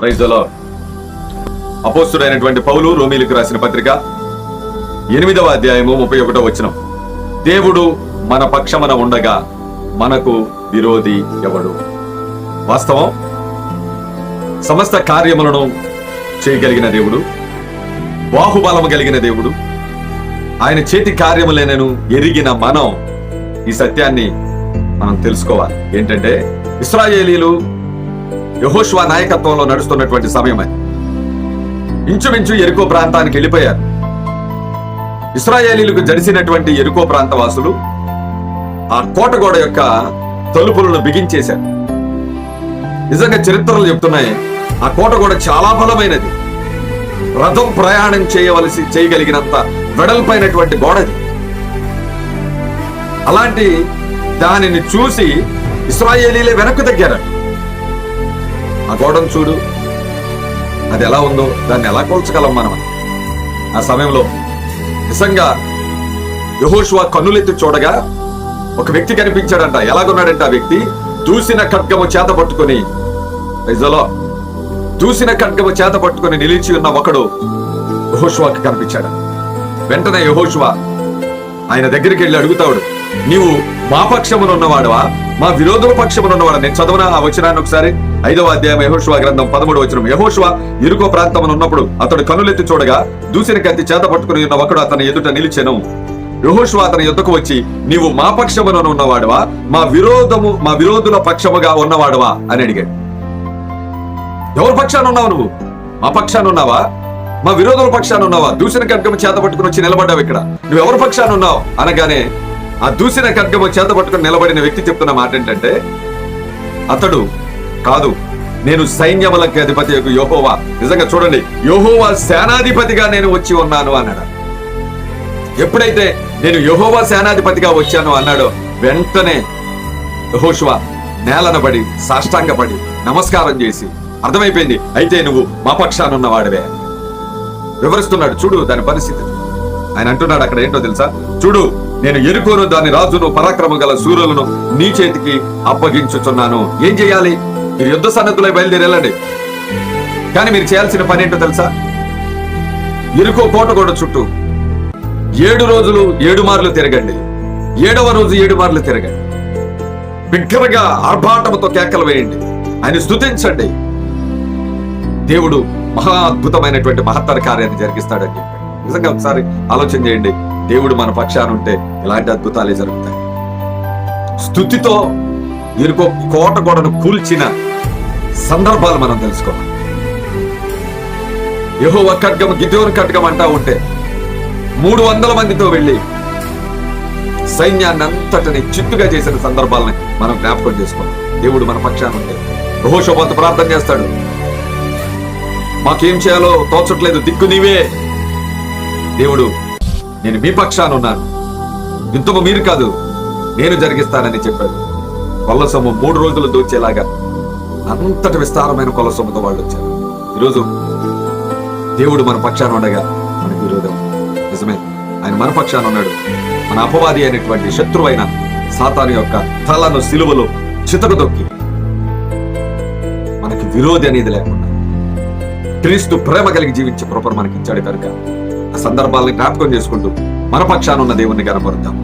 ప్రైజ్లో అపోస్తుడైనటువంటి పౌలు రోమిలకు రాసిన పత్రిక ఎనిమిదవ అధ్యాయము ముప్పై ఒకటో వచనం. దేవుడు మన పక్షమన ఉండగా మనకు విరోధి ఎవడు? వాస్తవం? సమస్త కార్యములను చేయగలిగిన దేవుడు బాహుబలము కలిగిన దేవుడు ఆయన చేతి కార్యములేనను ఎరిగిన మనం ఈ సత్యాన్ని మనం తెలుసుకోవాలి. ఏంటంటే ఇస్రాయేలీలు యహోష్వా నాయకత్వంలో నడుస్తున్నటువంటి సమయం అది ఇంచుమించు ఎరుకో ప్రాంతానికి వెళ్ళిపోయారు. ఇస్రాయేలీలకు జడిసినటువంటి ఎరుకో ప్రాంత వాసులు ఆ కోటగోడ యొక్క తలుపులను బిగించేశారు. నిజంగా చరిత్రలు చెప్తున్నాయి ఆ కోటగోడ చాలా బలమైనది. రథం ప్రయాణం చేయవలసి చేయగలిగినంత వెడల్పైనటువంటి గోడది అలాంటి దానిని చూసి ఇస్రాయేలీలే వెనక్కు తగ్గారు ఆ గోడను చూడు. అది ఎలా ఉందో దాన్ని ఎలా కోల్చగలం మనం? ఆ సమయంలో నిజంగా యహోష్వా కన్నులెత్తి చూడగా ఒక వ్యక్తి కనిపించాడంట. ఎలాగున్నాడంట ఆ వ్యక్తి? దూసిన ఖడ్గము చేత పట్టుకొని ప్రజలో దూసిన ఖడ్గము చేత పట్టుకొని నిలిచి ఉన్న ఒకడు యహోష్వాకి కనిపించాడు. వెంటనే యహోష్వా ఆయన దగ్గరికి వెళ్ళి అడుగుతాడు నీవు మా పక్షమున ఉన్నవాడువా మా విరోధుల పక్షమున ఉన్నవాడు నేను చదవనా ఆ వచ్చినాను ఒకసారి? ఐదవ అధ్యాయం యహోశివ గ్రంథం పదమూడు వచ్చిన యహోశివ ఇరుకో ప్రాంతమున ఉన్నప్పుడు అతడు కన్నులెత్తి చూడగా దూసిన కత్తి చేత పట్టుకుని ఉన్న ఒకడు అతని ఎదుట నిలిచెను. యహోశివ అతని ఎద్దకు వచ్చి నీవు మా పక్షమున ఉన్నవాడువా? మా విరోధము మా విరోధుల పక్షముగా ఉన్నవాడువా? అని అడిగాడు. ఎవరి పక్షాన ఉన్నావు నువ్వు? మా పక్షాన ఉన్నావా? మా విరోధుల పక్షాన ఉన్నావా? దూసిన ఖడ్గము చేత పట్టుకుని వచ్చి నిలబడ్డావు ఇక్కడ. నువ్వు ఎవరి పక్షాన ఉన్నావు? అనగానే ఆ దూసిన ఖడ్గము చేత పట్టుకుని నిలబడిన వ్యక్తి చెప్తున్న మాట ఏంటంటే అతడు కాదు. నేను సైన్యములకి అధిపతి యొక్క యోహోవా. నిజంగా చూడండి యోహోవా సేనాధిపతిగా నేను వచ్చి ఉన్నాను అన్నాడు. ఎప్పుడైతే నేను యహోవా సేనాధిపతిగా వచ్చాను అన్నాడో వెంటనే యహోషువా నేలనబడి సాష్టాంగపడి నమస్కారం చేసి అర్థమైపోయింది. అయితే నువ్వు మా పక్షాన ఉన్నవాడివే. వివరిస్తున్నాడు చూడు దాని పరిస్థితి. ఆయన అంటున్నాడు అక్కడ ఏంటో తెలుసా? చూడు నేను ఎరుకోను దాని రాజును పరాక్రమ గల సూర్యులను నీ చేతికి అప్పగించుచున్నాను. ఏం చేయాలి? మీరు యుద్ధ సన్నద్ధులై బయలుదేరి వెళ్ళండి కానీ మీరు చేయాల్సిన పని ఏంటో తెలుసా? ఇరుకో కోట గోడ చుట్టూ ఏడు రోజులు ఏడు మార్లు తిరగండి. ఏడవ రోజు ఏడు మార్లు తిరగండి. బిగ్గరగా ఆర్భాటముతో కేకలు వేయండి. ఆయన స్థుతించండి దేవుడు మహా అద్భుతమైనటువంటి మహత్తర కార్యాన్ని జరిగిస్తాడని చెప్పి నిజంగా ఒకసారి ఆలోచన చేయండి. దేవుడు మన పక్షాన ఉంటే ఇలాంటి అద్భుతాలే జరుగుతాయి. స్థుతితో ఎరుకో కోట గోడను కూల్చిన సందర్భాలు మనం తెలుసుకోవాలి. యహో ఖడ్గం గిద్యోని ఖడ్గం అంటా ఉంటే మూడు వందల మందితో వెళ్ళి సైన్యాన్ని అంతటిని చిత్తుగా చేసిన సందర్భాలని మనం జ్ఞాపకం చేసుకోవాలి. దేవుడు మన పక్షాన ఉంటే యెహోషాపాతు ప్రార్థన చేస్తాడు. మాకేం చేయాలో తోచట్లేదు దిక్కు నీవే. దేవుడు నేను మీ పక్షాన ఉన్నాను. ఇంతకు మీరు కాదు నేను జరిగిస్తానని చెప్పాడు. కొల్లసొమ్ము మూడు రోజులు దోచేలాగా అంతటి విస్తారమైన కొల్లసొమ్ముతో వాళ్ళు వచ్చారు. ఈరోజు దేవుడు మన పక్షాన ఉండగా మనకు విరోధం. నిజమే ఆయన మన పక్షాన ఉన్నాడు. మన అపవాది అయినటువంటి శత్రువైన సాతాను యొక్క తలను సిలువలో చితకు దొక్కి మనకి విరోధి అనేది లేకుండా క్రీస్తు ప్రేమ కలిగి జీవించే కృపను మనకి ఇచ్చాడు కనుక ఆ సందర్భాలను జ్ఞాపకం చేసుకుంటూ మన పక్షాన ఉన్న దేవుణ్ణి కనపరుద్దాం